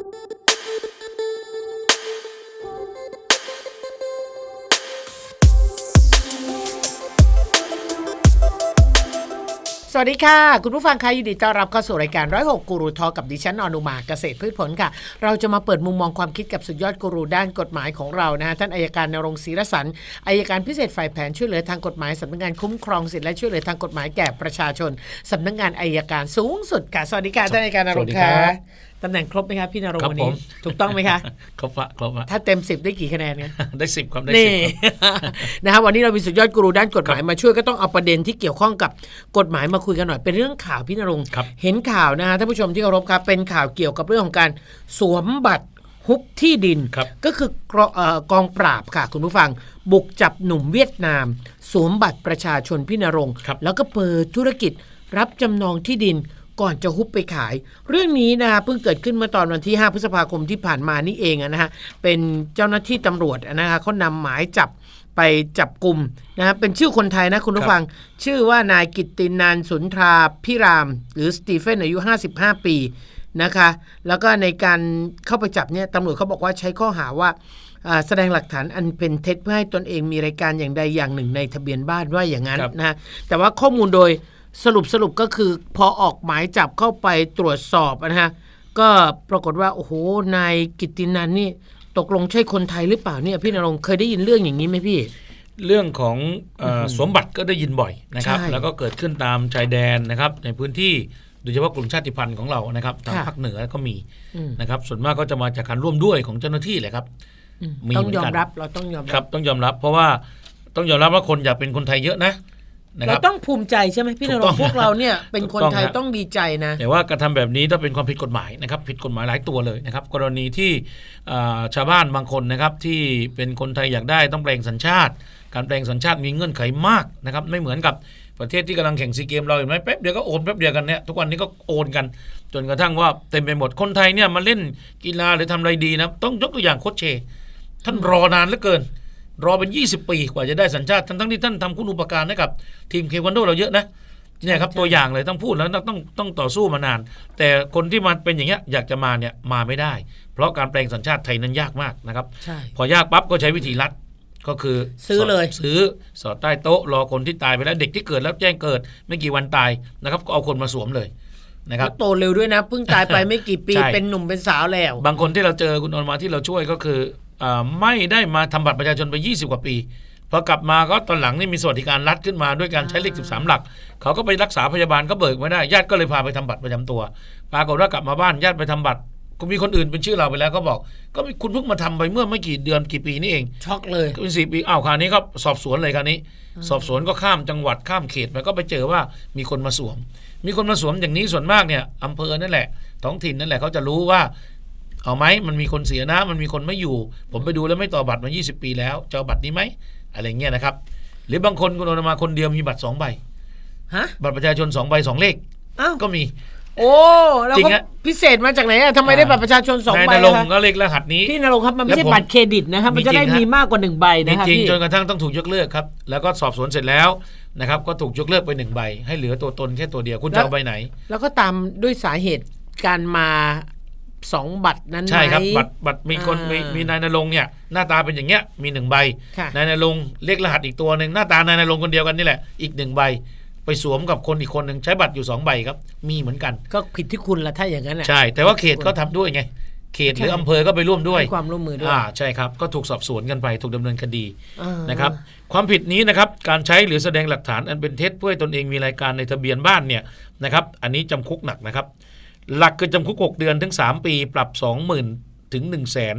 สวัสดีค่ะ คุณผู้ฟังคะยินดีต้อนรับเข้าสู่รายการร้อยหกกูรูทอกับดิฉันอนุมาเกษตรพืชผลค่ะ เราจะมาเปิดมุมมองความคิดกับสุดยอดกูรูด้านกฎหมายของเรานะฮะท่านอายการนรงศรีรสันอายการพิเศษฝ่ายแผนช่วยเหลือทางกฎหมายสำนักงานคุ้มครองสิทธิและช่วยเหลือทางกฎหมายแก่ประชาชนสำนักงานอายการสูงสุดค่ะสวัสดีค่ะท่านอายการนรงค์ค่ะ ตำแหน่งครบไหมคะพี่นรงค์ครับวันผนี้มถูกต้องไหมคะครบอะครบอะถ้าเต็มสิบได้กี่คะแนนเนี่ยได้สิบครับได้สินี่บครับนะฮะวันนี้เรามีสุดยอดกูรูด้านกฎหมายมาช่วยก็ต้องเอาประเด็นที่เกี่ยวข้องกับกฎหมายมาคุยกันหน่อยเป็นเรื่องข่าวพี่นรงค์ครับเห็นข่าวนะฮะท่านผู้ชมที่เคารพครับเป็นข่าวเกี่ยวกับเรื่องของการสวมบัตรฮุบที่ดินครับก็คือกรเอ่อกองปราบค่ะ คุณผู้ฟัง บุกจับหนุ่มเวียดนาม สวมบัตรประชาชนพี่นรงค์ครับแล้วก็เปิดธุรกิจรับจำนองที่ดิน ก่อนจะฮุบไปขาย เรื่องนี้นะฮะเพิ่งเกิดขึ้นเมื่อตอนวันที่ 5 พฤษภาคมที่ผ่านมานี่เองอะนะฮะเป็นเจ้าหน้าที่ตำรวจอะนะฮะเขานำหมายจับไปจับกลุ่มนะฮะเป็นชื่อคนไทยนะคุณผู้ฟัง ชื่อว่านายกิตตินันสุนทราพิราม หรือสตีเฟนอายุ 55 ปีนะคะ แล้วก็ในการเข้าไปจับเนี่ยตำรวจเขาบอกว่าใช้ข้อหาว่าอ่าแสดงหลักฐานอันเป็นเท็จเพื่อให้ตนเองมีรายการอย่างใดอย่างหนึ่งในทะเบียนบ้านว่าอย่างนั้นครับนะฮะแต่ว่าข้อมูลโดย สรุปสรุปก็คือพอออกหมายจับเข้าไปตรวจสอบนะฮะก็ปรากฏว่าโอ้โหนายกิตตินันนี่ตกลงใช่คนไทยหรือเปล่าเนี่ยพี่นรงค์เคยได้ยินเรื่องอย่างนี้ไหมพี่ เรื่องของเอ่อสวมบัตรก็ได้ยินบ่อยนะครับ ใช่แล้วก็เกิดขึ้นตามชายแดนนะครับในพื้นที่โดยเฉพาะกลุ่มชาติพันธุ์ของเรานะครับทางค่ะภาคเหนือก็มีอืม นะครับ ส่วนมากก็จะมาจากการร่วมด้วยของเจ้าหน้าที่แหละครับ อืมมีต้องเหมือนยอกัมนรับเราต้องยอมครับต้องยอมรับ เพราะว่าต้องยอมรับว่าคนอยากเป็นคนไทยเยอะนะนะค เรารับต้องภูมิใจใช่ไหมพี่นถูรกต้องงค์พวกเราเนี่ยเป็นคนถูกต้องไทยฮะต้องดีใจนะแต่ว่ากระทำแบบนี้ถ้าเป็นความผิดกฎหมายนะครับผิดกฎหมายหลายตัวเลยนะครับ กรณีที่อ่าชาวบ้านบางคนนะครับที่เป็นคนไทยอยากได้ต้องแปลงสัญชาติ การแปลงสัญชาติมีเงื่อนไขมากนะครับไม่เหมือนกับประเทศที่กำลังแข่งซีเกมเราเห็นไหมแป๊บเดียวก็โอนแป๊บเดียวกันเนี่ยทุกวันนี้ก็โอนกัน จนกระทั่งว่าเต็มไปหมดคนไทยเนี่ยมาเล่นกีฬาหรือทำอะไรดีนะต้องยกตัวอย่างโคชเช ท่านรอนานเหลือเกิน รอเป็น 20 ปีกว่าจะได้สัญชาติ ทั้งทั้งที่ท่านทำคุณอุปการให้กับ ทีมเควันโดเราเยอะนะเนี่ยครับใช่ตัวอย่างเลยต้องพูดแล้วต้องต้องต้องต่อสู้มานาน แต่คนที่มาเป็นอย่างเงี้ยอยากจะมาเนี่ยมาไม่ได้ เพราะการแปลงสัญชาติไทยนั้นยากมากนะครับ ใช่ พอยากปั๊บก็ใช้วิธีรัดก็คือซื้อเลย สดซื้อสอดใต้โต๊ะรอคนที่ตายไปแล้วเด็กที่เกิดแล้วแจ้งเกิด ไม่กี่วันตายนะครับก็เอาคนมาสวมเลยนะครับ แล้วโตเร็วด้วยนะเพิ่งตายไปไม่กี่ปีใช่ เป็นหนุ่มเป็นสาวแล้ว บางคนที่เราเจอคุณออนมาที่เราช่วยก็คืออา ไม่ได้มาทำบัตรประชาชนไป 20 กว่าปีพอกลับมาก็ตอนหลังนี่มีสวัสดิการรัฐขึ้นมาด้วยการใช้เลข 13 หลัก เขาก็ไปรักษาพยาบาลก็เบิกไม่ได้ญาติก็เลยพาไปทำบัตรประจำตัวปรากฏว่ากลับมาบ้านญาติไปทำบัตรก็มีคนอื่นเป็นชื่อเราไปแล้วก็บอก ก็มีคุณเพิ่งมาทำไปเมื่อไม่กี่เดือนกี่ปีนี่เองช็อกเลยก็เป็นสี่ปีอ้าวคราวนี้ก็สอบสวนเลยคราวนี้ สอบสวนก็ข้ามจังหวัดข้ามเขตไปก็ไปเจอว่ามีคนมาสวม มีคนมาสวมอย่างนี้ส่วนมากเนี่ยอำเภอนั่นแหละ ท้องถิ่นนั่นแหละเขาจะรู้ว่า เอาไหมมันมีคนเสียนะ มันมีคนไม่อยู่ ผมไปดูแล้วไม่ต่อบัตรมา 20 ปีแล้วจะเอาบัตรนี้ไหมอะไรเงี้ยนะครับ หรือบางคนคุณโอนมาคนเดียวมีบัตรสองใบฮะบัตรประชาชนสองใบสองเลขอ้าวก็มี โอ้แล้วจริก็งฮะ พิเศษมาจากไหนอะทำไมได้บัตรประชาชนสองนายใบนรงอะค์คะก็เลขรหัสนี้ พี่นรงค์ครับมันไม่ใช่แล้วผมบัตรเครดิตนะครับ มันจะได้มีจริงฮะ มีมากกว่าหนึ่งใบจนะครับริงพี่ ๆจนกระทั่งต้องถูกยกเลิกครับ แล้วก็สอบสวนเสร็จแล้วนะครับ ก็ถูกยกเลิกไปหนึ่งใบ ให้เหลือตัวตนแค่ตัวเดียว คุณจะเอาใบไหน แล้วก็ตามด้วยสาเหตุการมา สองบัตรนั้นไหมใช่ครับ บัตรบัตรมีคนอ่ามีมีมีนายนรงค์เนี่ยหน้าตาเป็นอย่างเงี้ยมีหนึ่งใบค่ะนายนรงค์เลขรหัสอีกตัวหนึ่งหน้าตานายนรงค์คนเดียวกันนี่แหละอีกหนึ่งใบไปสวมกับคนอีกคนหนึ่งใช้บัตรอยู่สองใบครับ มีเหมือนกัน ก็ผิดที่คุณละถ้าอย่างนั้นอะใช่ แต่ว่าเขตเขาทำด้วยไง เขตหรือใช่อำเภอก็ไปร่วมด้วยให้ความร่วมมือด้วยอ่าใช่ครับ ก็ถูกสอบสวนกันไปถูกดำเนินคดีอ่านะครับความผิดนี้นะครับการใช้หรือแสดงหลักฐานอันเป็นเท็จเพื่อให้ตนเองมีรายการในทะเบียนบ้านเนี่ยนะครับอันนี้จำคุกหนักนะครับ หลักคือจำคุก 6 เดือนถึง 3 ปี ปรับ 20,000 ถึง 1 0 0 0 0แสน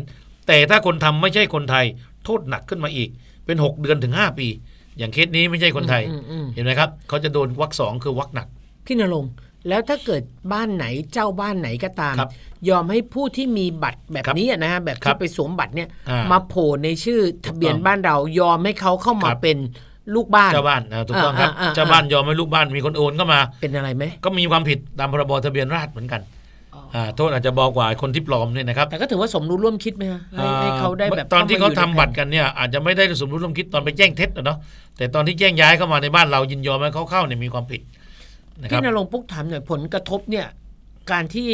แต่ถ้าคนทำไม่ใช่คนไทย โทษหนักขึ้นมาอีก เป็น 6 เดือนถึง 5 ปี อย่างเคสนี้ไม่ใช่คนไทยอืมอืมเห็นไหมครับ เขาจะโดนวรรคสองคือวรรคหนัก พี่นรงค์แล้วถ้าเกิดบ้านไหนเจ้าบ้านไหนก็ตามครับยอมให้ผู้ที่มีบัตรแบบครับนี้อะนะฮะแบบครัที่บไปสวมบัตรเนี่ยอ่ามมาโผล่ในชื่อทะเบียนถูกต้องบ้านเรายอมให้เขาเข้ามาครับเป็น ลูกบ้านเจ้าบ้านนะถูกต้องครับอ่าอ่าอ่าเจ้าบ้านยอมให้ลูกบ้านมีคนโอนเข้ามา เป็นอะไรไหมก็มีความผิดตามพรบทะเบียนราษฎร์เหมือนกันอ๋ออ่่าโทษอาจจะเบากว่าคนที่ปลอมเนี่ยนะครับแต่ก็ถือว่าสมรู้ร่วมคิดไหมฮะให้ให้เขาได้แบบตอนที่เขามทำยู่ในบัตรกันเนี่ยอาจจะไม่ได้สมรู้ร่วมคิดตอนไปแจ้งเท็จนะเนาะแต่ตอนที่แจ้งย้ายเข้ามาในบ้านเรายินยอมให้เขาเข้าเนี่ยมีความผิดนะครัพี่บนรงค์ปุ๊กถามหน่อยผลกระทบเนี่ยการที่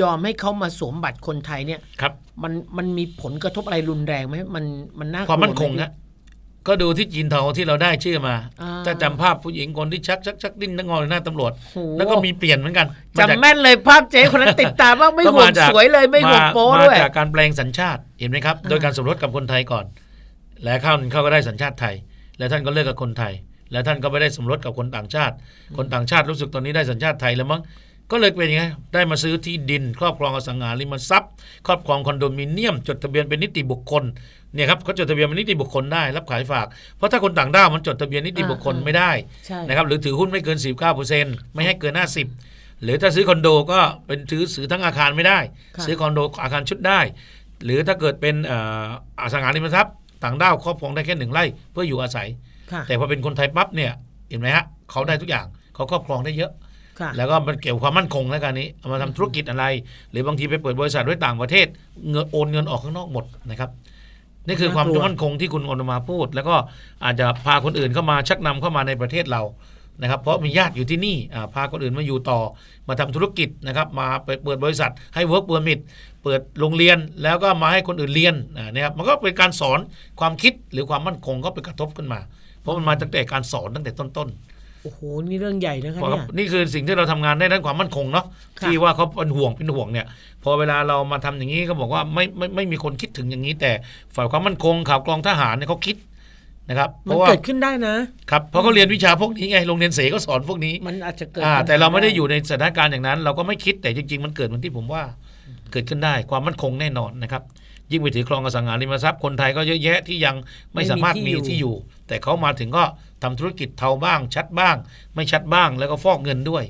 ยอมให้เขามาสวมบัตรคนไทยเนี่ยครับมันมันมีผลกระทบอะไรรุนแรงไหมมันมันน่ากลัวความมั่นคงไหนะ ก็ดูที่จีนเทาที่เราได้ชื่อมาอ่าถ้าจำภาพผู้หญิงคนที่ชักชักชักดิ้นนั่งงอในหน้าตำรวจโอ้โหแล้วก็มีเปลี่ยนเหมือนกันมาจากจำแม่นเลยภาพเจ๊คนนั้นติดตามว่ากไม่ก็ห่วงมาจากสวยเลยไม่ห่วงมาโป้มาด้วยจากการแปลงสัญชาติเห็นไหมครับ โดยการสมรสกับคนไทยก่อน แล้วเข้าเขาก็ได้สัญชาติไทย แล้วท่านก็เลิกกับคนไทย แล้วท่านก็ไปได้สมรสกับคนต่างชาติ คนต่างชาติรู้สึกตอนนี้ได้สัญชาติไทยแล้วมั้ง ก็เลยเป็นยังไงได้มาซื้อที่ดิน ครอบครองอสังหาริมทรัพย์ ครอบครองคอนโดมิเนียม จดทะเบียนเป็นนิติบุคคลเนี่ยครับเขาจดทะเบียนเป็นนิติบุคคลได้รับขายฝาก เพราะถ้าคนต่างด้าวมันจดทะเบียนนิติบุคคลอ่าไม่ได้ใช่นะครับหรือถือหุ้นไม่เกิน19%ไม่ให้เกิน 50 หรือถ้าซื้อคอนโดก็เป็นซื้อซื้อทั้งอาคารไม่ได้ค่ะซื้อคอนโดอาคารชุดได้ หรือถ้าเกิดเป็นเอ่ออสังหาริมทรัพย์ ต่างด้าวครอบครองได้แค่หนึ่งไร่เพื่ออยู่อาศัยค่ะแต่พอเป็นคนไทยปั๊บเนี่ยเห็นไหมฮะเขาได้ทุกอย่างเขาครอบครองได้เยอะค่ะ แล้วก็มันเกี่ยวความมั่นคงแล้วกันนี้เอามาทำธุรกิจอะไร หรือบางทีไปเปิดบริษัทไว้ต่างประเทศ เงินโอนเงินออกข้างนอกหมดนะครับนี่คือความมั่นคงที่คุณอนุมาพูด แล้วก็อาจจะพาคนอื่นเข้ามาชักนำเข้ามาในประเทศเรานะครับ เพราะมีญาติอยู่ที่นี่พาคนอื่นมาอยู่ต่อ มาทำธุรกิจนะครับมาเปิดบริษัทให้ work permit เปิดโรงเรียนแล้วก็มาให้คนอื่นเรียนนะครับมันก็เป็นการสอนความคิดหรือความมั่นคงก็ไปกระทบขึ้นมา เพราะมันมาตั้งแต่การสอนตั้งแต่ต้นๆ โอ้โหนี่เรื่องใหญ่นะคะเพราะเนี่ย นี่คือสิ่งที่เราทำงานได้ด้านความมั่นคงเนาะค่ะที่ว่าเขาเป็นห่วงเป็นห่วงเนี่ย พอเวลาเรามาทำอย่างนี้ก็บอกว่าไม่ไม่ไม่มีคนคิดถึงอย่างนี้ แต่ฝ่ายความมั่นคงข่าวกรองทหารเนี่ยเขาคิดนะครับเพมันราะว่าเกิดขึ้นได้นะครับเพราะเขาเรียนวิชาพวกนี้ไงโรงเรียนเสก็สอนพวกนี้มันอาจจะเกิดอ่าปัญหแต่เราไม่ได้ด้อยู่ในสถานการณ์อย่างนั้น เราก็ไม่คิดแต่จริง ๆ มันเกิดเหมือนที่ผมว่าเกิดขึ้นได้ความมั่นคงแน่นอนนะครับยิ่งไปถือครองอสังหาริมทรัพย์คนไทยก็เยอะแยะที่ยังไม่สามารถมีที่อยู่ แต่เขามาถึงก็ ทำธุรกิจเทาบ้าง ชัดบ้าง ไม่ชัดบ้าง แล้วก็ฟอกเงินด้วย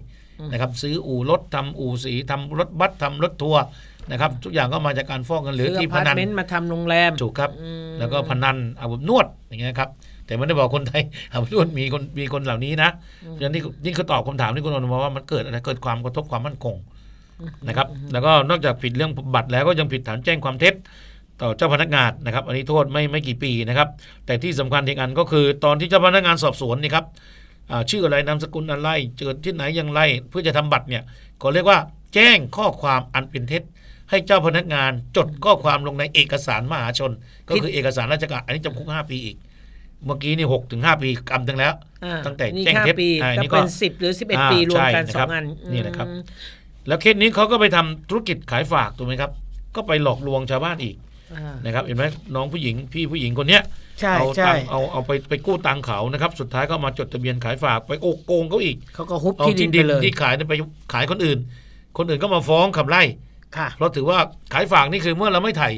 นะครับซื้ออู่รถทำอู่สีทำรถบัสทำรถทัวร์นะครับ ทุกอย่างก็มาจากการฟอกเงินหรือซื้อที่อพพาร์ตนันเมนต์มาทำโรงแรมถูกครับอืมแล้วก็พนันอาบอบนวดอย่างเงี้ยครับแต่ไม่ได้บอกคนไทยอาบอบนวดมีคนมีคนเหล่านี้นะเพราะฉะนั้นนี่นี่คือตอบคำถามที่คุณอนุมาว่ามันเกิดอะไรเกิดความกระทบความมั่นคงนะครับ แล้วก็นอกจากผิดเรื่องบัตรแล้วก็ยังผิดฐานแจ้งความเท็จ ต่อเจ้าพนักงานนะครับ อันนี้โทษไม่ไม่กี่ปีนะครับ แต่ที่สำคัญอีกอันก็คือ ตอนที่เจ้าพนักงานสอบสวนนี่ครับอ่าชื่ออะไรนามสกุลอะไรเกิดที่ไหนอย่างไร เพื่อจะทำบัตรเนี่ยก็เรียกว่าแจ้งข้อความอันเป็นเท็จ ให้เจ้าพนักงานจดข้อความลงในเอกสารมหาชน ก็คือเอกสารราชการอันนี้จำคุกห้าปีอีก เมื่อกี้นี่หกถึงห้าปีกำถึงแล้วอ่าตั้งแต่นี่แจ้งห้าเท็จปีอ่านี่ก็ก็เป็นสิบหรือสิบเอ็ดอ่าปีรวมกันใช่สนะครัอบงอันนี่นะครับอืมแล้วเคสนี้เขาก็ไปทำธุรกิจขายฝากถูกไหมครับ ก็ไปหลอกลวงชาวบ้านอีกอ่า นะครับเห็นไหมน้องผู้หญิงพี่ผู้หญิงคนเนี้ยใช่เอาใช่ตังค์เอาเอาไปไปกู้ตังค์เขานะครับ สุดท้ายก็มาจดทะเบียนขายฝากไปโอโกงเขาอีกเขาก็ฮุบเอาที่ดิที่นดิไปนเลยที่ขายเนี่ยไปขายคนอื่น คนอื่นก็มาฟ้องขับไล่ ค่ะเพราะถือว่าขายฝากนี่คือเมื่อเราไม่ไถ่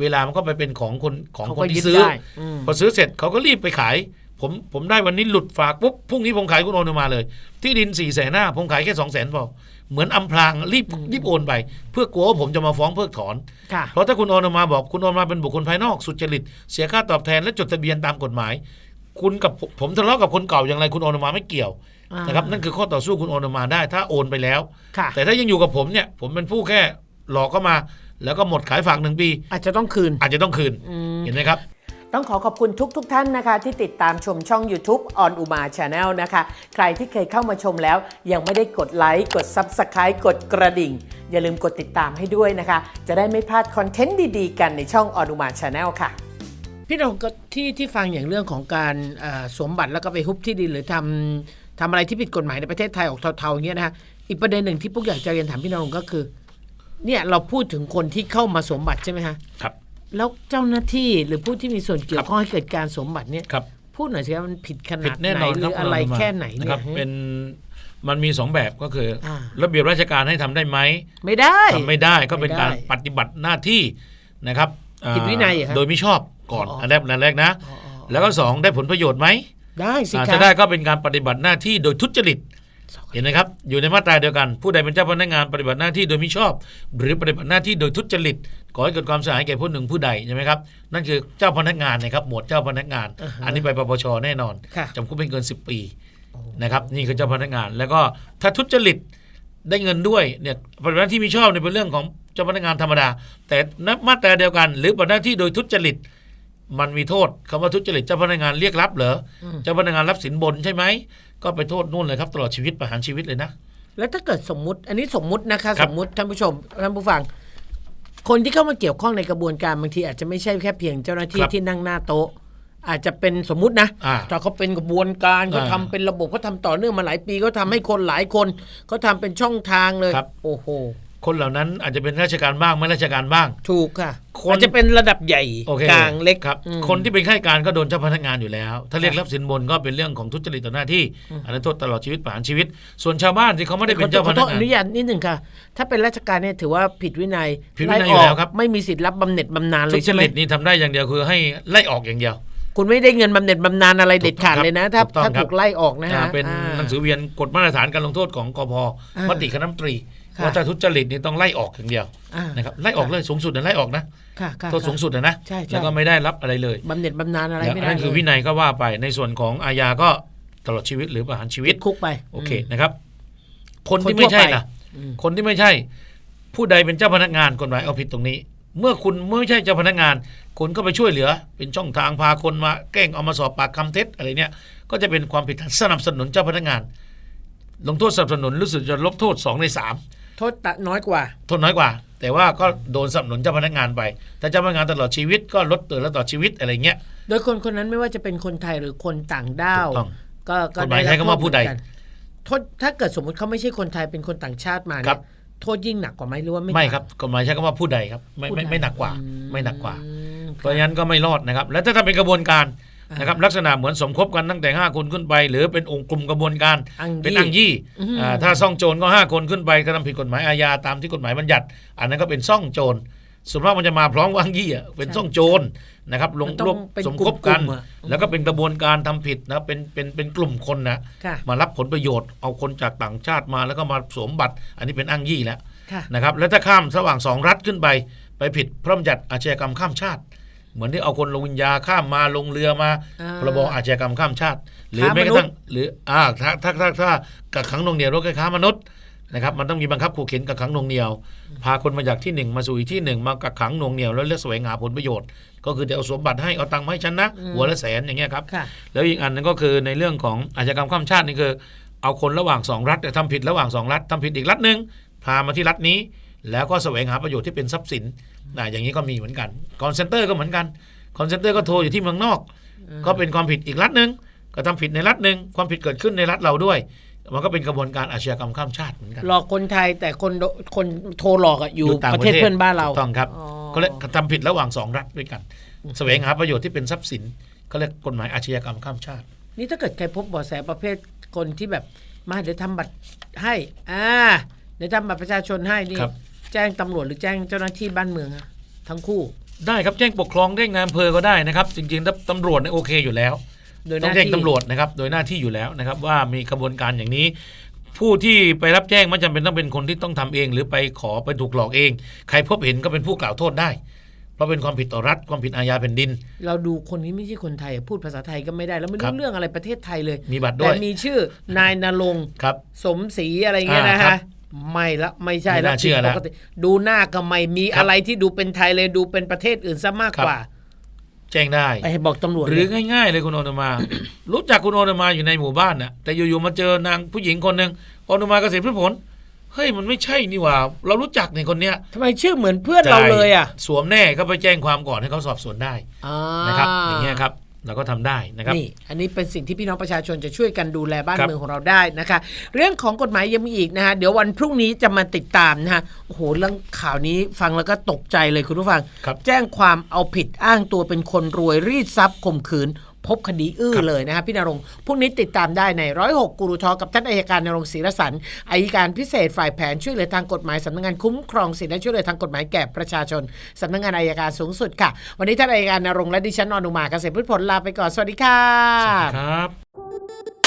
เวลามันก็ไปเป็นของคนของเขาคก็นยึที่ดซื้อ ได้อืมพอซื้อเสร็จเขาก็รีบไปขาย ผมผมได้วันนี้หลุดฝากปุ๊บพรุ่งนี้ผมขายคุณโอนมาเลย ที่ดินสี่แสนห้าผมขายแค่สองแสนพอ เหมือนอำพรางรีบรีบโอนไป เพื่อกลัวว่าผมจะมาฟ้องเพิกถอน ค่ะ เพราะถ้าคุณโอนออกมาบอกคุณโอนมาเป็นบุคคลภายนอกสุจริต เสียค่าตอบแทนและจดทะเบียนตามกฎหมาย คุณกับผมผมทะเลาะกับคนเก่าอย่างไรคุณโอนออกมาไม่เกี่ยวอ่านนะครับนั่นคือข้อต่อสู้คุณโอนออกมาได้ถ้าโอนไปแล้ว ค่ะ แต่ถ้ายังอยู่กับผมเนี่ยผมเป็นผู้แค่หลอกเข้ามา แล้วก็หมดขายฝากหนึ่งปี อาจจะต้องคืนอาจจะต้องคืนอืม เห็นไหมครับ ต้องขอขอบคุณทุกทท่านนะคะ ที่ติดตามชมช่อง YouTube on Uma Channel นะคะ ใครที่เคยเข้ามาชมแล้ว ยังไม่ได้กดไลค์ กด Subscribe กดกระดิ่ง อย่าลืมกดติดตามให้ด้วยนะคะ จะได้ไม่พลาดคอนเทนต์ดีๆ กันในช่อง on Uma Channel ค่ะ พี่เราก็ที่ที่ฟังอย่างเรื่องของการเอ่อสวมบัตรแล้วก็ไปฮุบที่ดินหรือทำทำอะไรที่ผิดกฎหมายในประเทศไทยออกเทาๆอย่างเงี้ยนะฮะอีกประเด็นหนึ่งที่พวกอยากจะเรียนถามพี่นรงค์ก็คือเนี่ยเราพูดถึงคนที่เข้ามาสวมบัตรใช่ไหมฮะครับ แล้วเจ้าหน้าที่หรือผู้ที่มีส่วนเกี่ยวข้องให้เกิดการสวมบัตรเนี่ยครับพูดหน่อยสิว่ามันผิดขผินาดดแน่ไหนนอนหครืรับออะไรณโนมาแค่ไหนนะเนี่คยรับเป็นมันมีสองแบบก็คืออาระเบียบราชการให้ทำได้ไหมไม่ได้ทำไม่ได้ก็เป็นการไม่ได้ปฏิบัติหน้าที่นะครับอ่าผิดวินัยเหรอครับโดยไม่ชอบก่อนอ๋ออัอันแรกอันแรกนะอ๋ออ๋อแล้วก็สองได้ผลประโยชน์ไหมได้สิอ่าครัถ้าได้ก็เป็นการปฏิบัติหน้าที่โดยทุจริตสอง เห็นไหมครับ อยู่ในมาตราเดียวกัน ผู้ใดเป็นเจ้าพนักงานปฏิบัติหน้าที่โดยมิชอบ หรือปฏิบัติหน้าที่โดยทุจริตก่อให้เกิดความเสียหายแก่ผู้หนึ่งผู้ใดใช่ไหมครับนั่นคือเจ้าพนักงานนะครับ หมวดเจ้าพนักงานาฮะอันนี้ไปปปชแน่นอนค่ะจำคุกไม่เกิน 10 ปีนะครับนี่คือเจ้าพนักงาน แล้วก็ถ้าทุจริตได้เงินด้วยเนี่ยปฏิบัติหน้าที่มิชอบเนี่ยเป็นเรื่องของเจ้าพนักงานธรรมดา แต่ณมาตราเดียวกัน หรือปฏิบัติหน้าที่โดยทุจริต มันมีโทษคำว่าทุจริตเจ้าพนักงานเรียกรับเหรออมเจ้าพนักงานรับสินบนใช่ไหมก็ไปโทษนู่นเลยครับ ตลอดชีวิตประหารชีวิตเลยนะแล้วถ้าเกิดสมมุติ อันนี้สมมุตินะคะครัสบมมุติท่านผู้ชมท่านผู้ฟัง คนที่เข้ามาเกี่ยวข้องในกระบวนการบางทีอาจจะไม่ใช่แค่เพียงเจ้าหน้าที่ที่นั่งหน้าโต๊ะ อาจจะเป็นสมมุตินะอ่าถ้าเขาเป็นกระบวนการเขาอ่าทำเป็นระบบเขาทำต่อเนื่องมาหลายปีเขาทำให้คนหลายคนเขาทำเป็นช่องทางเลยครับโอ้โห คนเหล่านั้นอาจจะเป็นราชการบ้างไม่ราชการบ้าง ถูกค่ะคนอาจจะเป็นระดับใหญ่โอเคกลางเล็กครับอืมคนที่เป็นข้าราชการก็โดนเจ้าพนักงานอยู่แล้ว ถ้าเรียกรับสินบนก็เป็นเรื่องของทุจริตต่อหน้าที่อันนั้นโทษตลอดชีวิตประหารชีวิต ส่วนชาวบ้านที่เขาไม่ได้เป็นเจ้าพขอนัโทกษงาอนนุญาตนิดหนึ่งค่ะ ถ้าเป็นราชการเนี่ยถือว่าผิดวินัยผิดวินัยไล่อยู่แล้วครับไม่มีสิทธิ์รับบำเหน็จบำนาญเลทุยจใช่ไหมริตนี่ทำได้อย่างเดียวคือให้ไล่ออกอย่างเดียวคุณไม่ได้เงินบำเหน็จบำนาญอะไรเด็ดขาดเลยนะ ถ้าถูกต้องถ้าครับถูกไล่ออกนะอ่าฮะเป็นอ่าหนังสือเวียนกฎมาตรฐานการลงโทษของกพอ่ามมติคณะรัฐมนตรีค่ะ ว่าถ้าทุจริตนี่ต้องไล่ออกอย่างเดียวอ่านะครับไล่ออกเลยสูงสุดนะไล่ออกนะค่ะค่ะโทษสูงสุดนะนะใช่ใช่แล้วก็ไม่ได้รับอะไรเลยบำเหน็จบำนาญอะไรแล้วไม่อันได้นั้นคือเลยวินัยก็ว่าไปในส่วนของอาญาก็ตลอดชีวิตหรือประหารชีวิติตดคุกไปโอเคมนะครับคนคนที่ไม่ใช่ทั่วไปล่ะอืมคนที่ไม่ใช่ ผู้ใดเป็นเจ้าพนักงานกฎหมายเอาผิดตรงนี้ เมื่อคุณไม่ใช่เจ้าพนักงานคุณก็ไปช่วยเหลือ เป็นช่องทางพาคนมาแกล้งเอามาสอบปากคำเท็จอะไรเนี่ย ก็จะเป็นความผิดฐานสนับสนุนเจ้าพนักงาน ลงโทษสนับสนุนรู้สึกจะลบโทษสองในสาม โทษตะน้อยกว่า โทษน้อยกว่า แต่ว่าก็โดนสนับสนุนเจ้าพนักงานไปถ้าเจ้าพนักงานตลอดชีวิตก็ลดเตือนแล้วต่อชีวิตอะไรเงี้ย โดยคนคนนั้นไม่ว่าจะเป็นคนไทยหรือคนต่างด้าวถูกต้องก็ก็กฎหมายได้ใช้คำว่าผู้ใดรับโทษถ้าเกิดสมมติเขาไม่ใช่คนไทยเป็นคนต่างชาติมาครัเนี่บยโทษยิ่งหนักกว่าไหมหรือว่าไม่ไม่หนักครับกฎหมายใช้คำว่าผู้ใดครับไม่ผู้ไม่ใดไม่หนักกว่าอืไม่หนักกว่าอืมเพราะฉะนั้นก็ไม่รอดนะครับ แล้วถ้าทำเป็นกระบวนการ นะครับลักษณะเหมือนสมคบกันตั้งแต่ 5 คนขึ้นไป หรือเป็นองค์กลุ่มกระบวนการอ้างยี่เป็นอ้างยี่อืมอ่าถ้าซ่องโจรก็ 5 คนขึ้นไปกระทำผิดกฎหมายอาญาตามที่กฎหมายบัญญัติ อันนั้นก็เป็นซ่องโจรส่วนมากมันจะมาพร้อมกับอ้างยี่อะเป็นซ่องโจรนะครับลงมันต้ร่อวงมเป็นสมคบกันกลุ่มๆอะแล้วก็เป็นกระบวนการทำผิดนะเป็นเป็นเป็นกลุ่มคนนะค่ะมารับผลประโยชน์เอาคนจากต่างชาติมาแล้วก็มาสวมบัตร อันนี้เป็นอ้างยี่แล้วค่ะนะครับแล้วถ้าข้ามระหว่างสองรัฐขึ้นไป ไปผิดพระบัญญัติอาชญากรรมข้ามชาติ เหมือนที่เอาคนลงวิญญาข้ามมาลงเรือมาอ่าพรบอาชญากรรมข้ามชาติ หรือค้ามนุษย์แม้กระทั่งหรืออ่าถ้าถ้าถ้าถ้ากักขังหน่วงเหนียวหรือค้ามนุษย์นะครับมันต้องมีบังคับขู่เข็นกักขังหน่วงเหนียว พาคนมาจากที่หนึ่งมาสู่อีกที่หนึ่งมากักขังหน่วงเหนียวแล้วเลือกแสวงหาผลประโยชน์ ก็คือเดี๋ยวเอาสมบัติให้เอาตังค์มาให้ฉันนะหัวละแสนอย่างเงี้ยครับค่ะแล้วอีกอันหนึงก็คือในเรื่องของอาชญากรรมข้ามชาตินี่คือ เอาคนระหว่างสองรัฐเนี่ยทำผิดระหว่างสองรัฐทำผิดอีกรัฐหนึ่งพามาที่รัฐนี้ แล้วก็แสวงหาประโยชน์ที่เป็นทรัพย์สิน นะอย่างนี้ก็มีเหมือนกันคอนเซนเตอร์ก็เหมือนกันคอนเซนเตอร์ก็โทรอยู่ที่เมืองนอก ก็เป็นความผิดอีกรัฐหนึ่งก็ทำผิดในรัฐหนึ่งความผิดเกิดขึ้นในรัฐเราด้วย มันก็เป็นกระบวนการอาชญากรรมข้ามชาติเหมือนกันหลอกคนไทยแต่คนโดคนโทรหลอกอะอยู่ต่างประเทศเพื่อนบ้านเราถูกต้องครับอ๋อก็เลยทำผิดระหว่างสองรัฐด้วยกันแสวงหาประโยชน์ที่เป็นทรัพย์สินก็เรียกกฎหมายอาชญากรรมข้ามชาติ นี่ถ้าเกิดใครพบเบาะแสประเภทคนที่แบบมาเดี๋ยวทำบัตรให้อ่าเดี๋ยวทำบัตรประชาชนให้นี่ครับ แจ้งตำรวจหรือแจ้งเจ้าหน้าที่บ้านเมืองอะทั้งคู่ ได้ครับแจ้งปกครองแจ้งนายอำเภอก็ได้นะครับ จริงๆถ้าตำรวจเนี่ยโอเคอยู่แล้วโดยหต้อน้างแจ้งที่ตำรวจนะครับโดยหน้าที่อยู่แล้วนะครับว่ามีกระบวนการอย่างนี้ ผู้ที่ไปรับแจ้งไม่จำเป็นต้องเป็นคนที่ต้องทำเอง หรือไปขอไปถูกหลอกเอง ใครพบเห็นก็เป็นผู้กล่าวโทษได้ เพราะเป็นความผิดต่อรัฐความผิดอาญาแผ่นดิน เราดูคนนี้ไม่ใช่คนไทยพูดภาษาไทยก็ไม่ได้แล้วไม่ครัรู้บ เรื่องอะไรประเทศไทยเลย มีบัตรด้แต่วยมีชื่อนายนรงค์ครับ สมศรีอะไรเงี้ยนะอ่าครัฮะบ ไม่ละไม่ใช่ไม่แล้วน่าเชื่อผิดแล้วปกติดูหน้าก็ไม่มีครับอะไรที่ดูเป็นไทยเลยดูเป็นประเทศอื่นซะมากครับกว่า แจ้งได้ไปบอกตำรวจหรือเลยง่าย ๆ เลยคุณโอนุมา รู้จักคุณโอนุมาอยู่ในหมู่บ้านน่ะ แต่อยู่ๆมาเจอนางผู้หญิงคนหนึ่งโอนุมาเกษตรพืชผลเฮ้ยมันไม่ใช่นี่หว่า เรารู้จักในคนเนี้ยทำไมชื่อเหมือนเพื่อนเราเลยอะ สวมแน่ก็ไปแจ้งความก่อนให้เขาสอบสวนได้อ่านะครับอย่างเงี้ยครับ เราก็ทำได้นะครับนี่อันนี้เป็นสิ่งที่พี่น้องประชาชนจะช่วยกันดูแลบ้านครับเมืองของเราได้นะคะ เรื่องของกฎหมายยังมีอีกนะฮะเดี๋ยววันพรุ่งนี้จะมาติดตามนะฮะโอ้โหเรื่องข่าวนี้ฟังแล้วก็ตกใจเลยคุณผู้ฟังครับแจ้งความเอาผิดอ้างตัวเป็นคนรวยรีดทรัพย์ข่มขืน พบคดีอื้อครับเลยนะฮะพี่นรงค์พรุ่งนี้ติดตามได้ในร้อยหกกูรูทอกับท่านอายการนรงค์ศรีรสันอายการพิเศษฝ่ายแผนช่วยเหลือทางกฎหมายสำนักงานคุ้มครองสิทธิและช่วยเหลือทางกฎหมายแก่ประชาชนสำนักงานอายการสูงสุดค่ะ วันนี้ท่านอายการนรงค์และดิฉันอนุมาเกษตรพืชผลลาไปก่อนสวัสดีค่ะครับ